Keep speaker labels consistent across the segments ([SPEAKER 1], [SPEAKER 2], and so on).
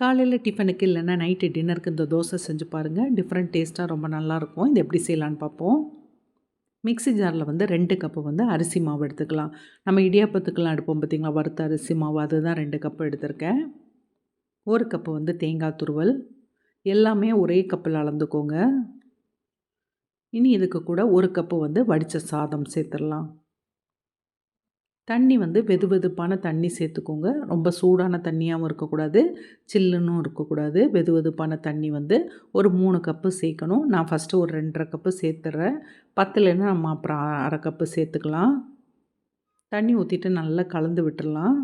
[SPEAKER 1] காலையில் டிஃபனுக்கு இல்லைன்னா நைட்டு டின்னருக்கு இந்த தோசை செஞ்சு பாருங்கள் டிஃப்ரெண்ட் டேஸ்ட்டாக ரொம்ப நல்லாயிருக்கும். இது எப்படி செய்யலான்னு பார்ப்போம். மிக்ஸி ஜாரில் வந்து ரெண்டு கப்பு வந்து அரிசி மாவு எடுத்துக்கலாம். நம்ம இடியாப்பத்துக்கெல்லாம் எடுப்போம் பார்த்திங்களா? வறுத்த அரிசி மாவு அதுதான் ரெண்டு கப்பு எடுத்திருக்கேன். ஒரு கப்பு வந்து தேங்காய் துருவல். எல்லாமே ஒரே கப்பில் அளந்துக்கோங்க. இனி இதுக்கு கூட ஒரு கப்பு வந்து வடித்த சாதம் சேர்த்துடலாம். தண்ணி வந்து வெது வெதுப்பான தண்ணி சேர்த்துக்கோங்க. ரொம்ப சூடான தண்ணியாகவும் இருக்கக்கூடாது. சில்லுன்னு இருக்கக்கூடாது. வெது வெதுப்பான தண்ணி வந்து ஒரு மூணு கப்பு சேர்க்கணும். நான் ஃபஸ்ட்டு ஒரு ரெண்டரை கப்பு சேர்த்துட்றேன் பத்துலேருந்து நம்ம அப்புறம் அரை கப்பு சேர்த்துக்கலாம். தண்ணி ஊற்றிட்டு நல்லா கலந்து விட்டுடலாம்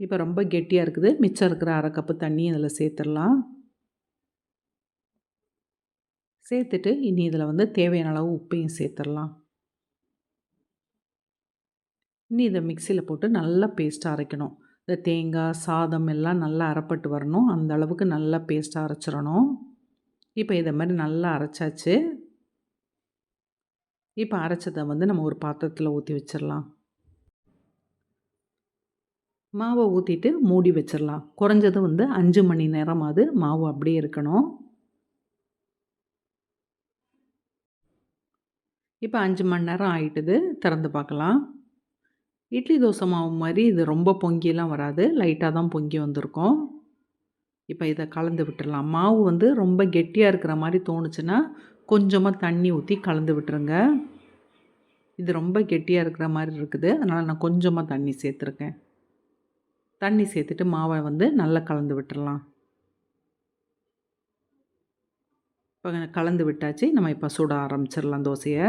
[SPEAKER 1] இப்போ ரொம்ப கெட்டியாக இருக்குது. மிச்சம் இருக்கிற அரை கப்பு தண்ணி இதில் சேர்த்துடலாம் சேர்த்துட்டு இனி இதில் வந்து தேவையான அளவு உப்பையும் சேர்த்துடலாம் இனி இதை மிக்சியில் போட்டு நல்லா பேஸ்ட்டாக அரைக்கணும். இந்த தேங்காய் சாதம் எல்லாம் நல்லா அரைப்பட்டு வரணும். அந்த அளவுக்கு நல்லா பேஸ்ட்டாக அரைச்சிடணும். இப்போ இதை மாதிரி நல்லா அரைச்சாச்சு. இப்போ அரைச்சதை வந்து நம்ம ஒரு பாத்திரத்தில் ஊற்றி வச்சிடலாம். மாவை ஊற்றிட்டு மூடி வச்சிடலாம். குறைஞ்சது வந்து அஞ்சு மணி நேரமாவது மாவு அப்படியே இருக்கணும். இப்போ அஞ்சு மணி நேரம் ஆயிட்டுது. திறந்து பார்க்கலாம். இட்லி தோசை மாவு மாதிரி இது ரொம்ப பொங்கியெல்லாம் வராது. லைட்டாக தான் பொங்கி வந்திருக்கும். இப்போ இதை கலந்து விட்டுடலாம் மாவு வந்து ரொம்ப கெட்டியாக இருக்கிற மாதிரி தோணுச்சுன்னா கொஞ்சமாக தண்ணி ஊற்றி கலந்து விட்டுருங்க. இது ரொம்ப கெட்டியாக இருக்கிற மாதிரி இருக்குது. அதனால் நான் கொஞ்சமாக தண்ணி சேர்த்துருக்கேன். தண்ணி சேர்த்துட்டு மாவை வந்து நல்லா கலந்து விட்டுடலாம் இப்போ கலந்து விட்டாச்சு. நம்ம இப்போ சுட ஆரம்பிச்சிடலாம் தோசையை.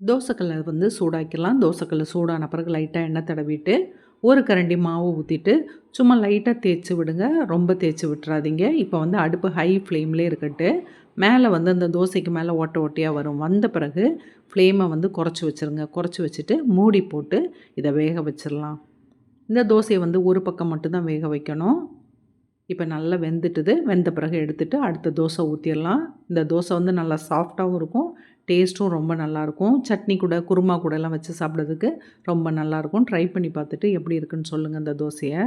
[SPEAKER 1] தோசைக்கல்லை வந்து சூடாக்கிடலாம். தோசைக்கல்லை சூடான பிறகு லைட்டாக எண்ணெய் தடவிட்டு ஒரு கரண்டி மாவு ஊற்றிட்டு சும்மா லைட்டாக தேய்ச்சி விடுங்க. ரொம்ப தேய்ச்சி விட்டுறாதீங்க. இப்போ வந்து அடுப்பு ஹை ஃப்ளேம்லேயே இருக்கட்டு. மேலே வந்து அந்த தோசைக்கு மேலே ஓட்ட ஓட்டையாக வரும். வந்த பிறகு ஃப்ளேமை வந்து குறைச்சி வச்சுருங்க. குறைச்சி வச்சுட்டு மூடி போட்டு இதை வேக வச்சிடலாம். இந்த தோசையை வந்து ஒரு பக்கம் மட்டும்தான் வேக வைக்கணும். இப்போ நல்லா வெந்துட்டுது. வெந்த பிறகு எடுத்துகிட்டு அடுத்த தோசை ஊற்றிடலாம் இந்த தோசை வந்து நல்லா சாஃப்டாகவும் இருக்கும். டேஸ்ட்டும் ரொம்ப நல்லாயிருக்கும். சட்னி கூட குருமா கூடலாம் வச்சு சாப்பிட்றதுக்கு ரொம்ப நல்லாயிருக்கும். ட்ரை பண்ணி பார்த்துட்டு எப்படி இருக்குன்னு சொல்லுங்கள் இந்த தோசையை.